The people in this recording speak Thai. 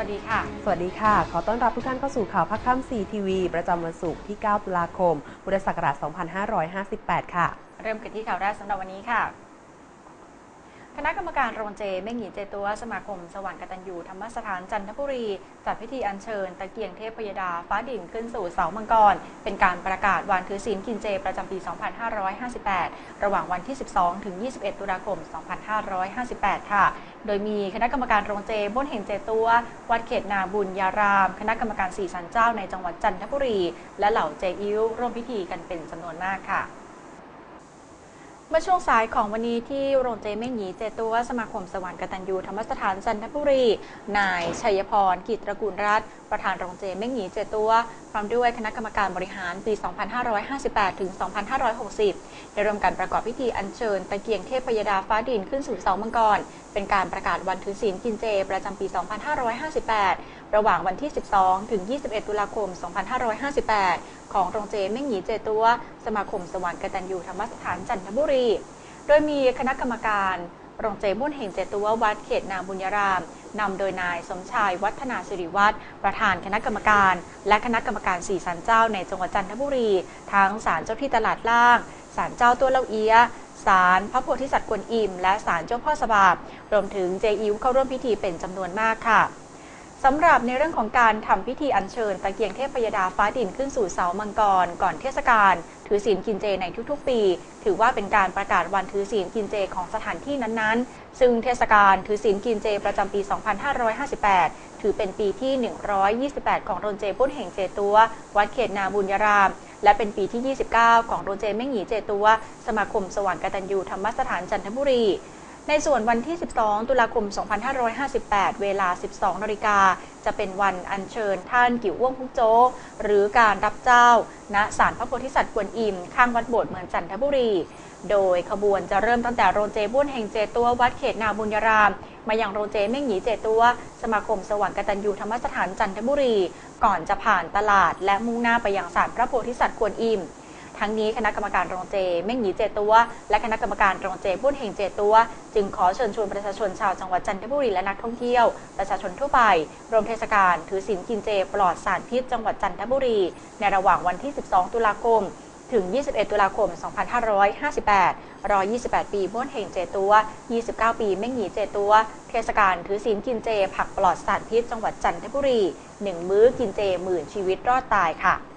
วัสดีค่ะ สวัสดีค่ะ ขอต้อนรับทุกท่านเข้าสู่ข่าวพักค่ำ4ทีวี ประจำวันศุกร์ที่ 9 ตุลาคม พุทธศักราช 2558 ค่ะ เริ่มกันที่ข่าวแรกสำหรับวันนี้ค่ะค ณะกรรมการโรงเจเม่งหยีเจตัวสมาคมสว่างกตัญญูธรรมสถานจันทบุรี จัดพิธีอัญเชิญ ตะเกียงเทพพยดาฟ้าดิ่งขึ้นสู่เสามังกร เป็นการประกาศวันถือศีลกินเจประจำปี 2558 ระหว่างวันที่ 12 ถึง 21 ตุลาคม 2558 ค่ะ โดยมีคณะกรรมการโรงเจบ้นเห็นเจตัว วัดเขตนาบุญญาราม คณะกรรมการสี่สันเจ้าในจังหวัดจันทบุรี และเหล่าเจอิ้วร่วมพิธีกันเป็นจำนวนมากค่ะ เมื่อช่วงสายของวันนี้ที่โรงเจเม่งหยีเจตัวสมาคมสวรรค์กตัญญูธรรมสถานจันทบุรี นายชัยพรกิตระกูลรัตน์ประธานโรงเจเม่งหยีเจตัวพร้อมด้วยคณะกรรมการบริหารปี 2558 ถึง 2560 ได้ร่วมกันประกอบพิธีอัญเชิญตะเกียงเทพพยดาฟ้าดินขึ้นสู่เสามังกร เป็นการประกาศวันถือศีลกินเจประจำปี 2558 ระหว่างวันที่ 12 ถึง 21 ตุลาคม 2558 ของโรงเจเม่งหยีเจตัว สมาคมสวรรค์กตัญญูธรรมสถานจันทบุรี โดยมีคณะกรรมการโรงเจมุ่นเฮงเจตัววัดเขตนาบุญญารามนำโดยนายสมชายวัฒนาสิริวัฒน์ประธานคณะกรรมการ และคณะกรรมการสี่สันเจ้าในจังหวัดจันทบุรี ทั้งศาลเจ้าที่ตลาดล่างศาลเจ้าตัวเล่าเอียศาลพระโพธิสัตว์กวนอิม และศาลเจ้าพ่อสบาบรวมถึงเจอิวเข้าร่วมพิธีเป็นจำนวนมากค่ะ สำหรับในเรื่องของการทำพิธีอัญเชิญตะเกียงเทพยดาฟ้าดินขึ้นสู่เสามังกร ก่อนเทศกาลถือศีลกินเจในทุกๆ ปี ถือว่าเป็นการประกาศวันถือศีลกินเจของสถานที่นั้นๆ ซึ่งเทศกาลถือศีลกินเจประจำปี 2558 ถือเป็นปีที่ 128 ของโรงเจปุ้นแห่งเจตัว วัดเขตนาบุญยาราม และเป็นปีที่ 29 ของโรงเจเม่งหีเจตัว สมาคมสว่างกตัญญูธรรมสถานจันทบุรี ในส่วนวันที่ 12 ตุลาคม 2558 เวลา 12นาฬิกาจะเป็นวันอัญเชิญท่านกิ่วอ้วงพุกโจหรือการรับเจ้า ณศาลพระโพธิสัตว์กวนอิม ข้างวัดโบสถ์เมืองจันทบุรี โดยขบวนจะเริ่มตั้งแต่โรงเจบ้วนแห่งเจตัววัดเขตนาบุญยาราม มายังโรงเจเม่งหยีเจตัวสมาคมสว่างกตัญญูธรรมสถานจันทบุรี ก่อนจะผ่านตลาดและมุ่งหน้าไปยังศาลพระโพธิสัตว์กวนอิม ทั้งนี้คณะกรรมการโรงเจเม่งหยีเจตัว และคณะกรรมการโรงเจบุญเฮงเจตัว จึงขอเชิญชวนประชาชนชาวจังหวัดจันทบุรีและนักท่องเที่ยว ประชาชนทั่วไปรวมเทศกาลถือศีลกินเจปลอดสารพิษจังหวัดจันทบุรี ในระหว่างวันที่ 12 ตุลาคมถึง 21 ตุลาคม 2558 รอ 28 ปีบ้วนเฮงเจตัว 29 ปีเม่งหยีเจตัว เทศกาลถือศีลกินเจ ผักปลอดสารพิษจังหวัดจันทบุรี 1 มื้อกินเจหมื่นชีวิตรอดตายค่ะ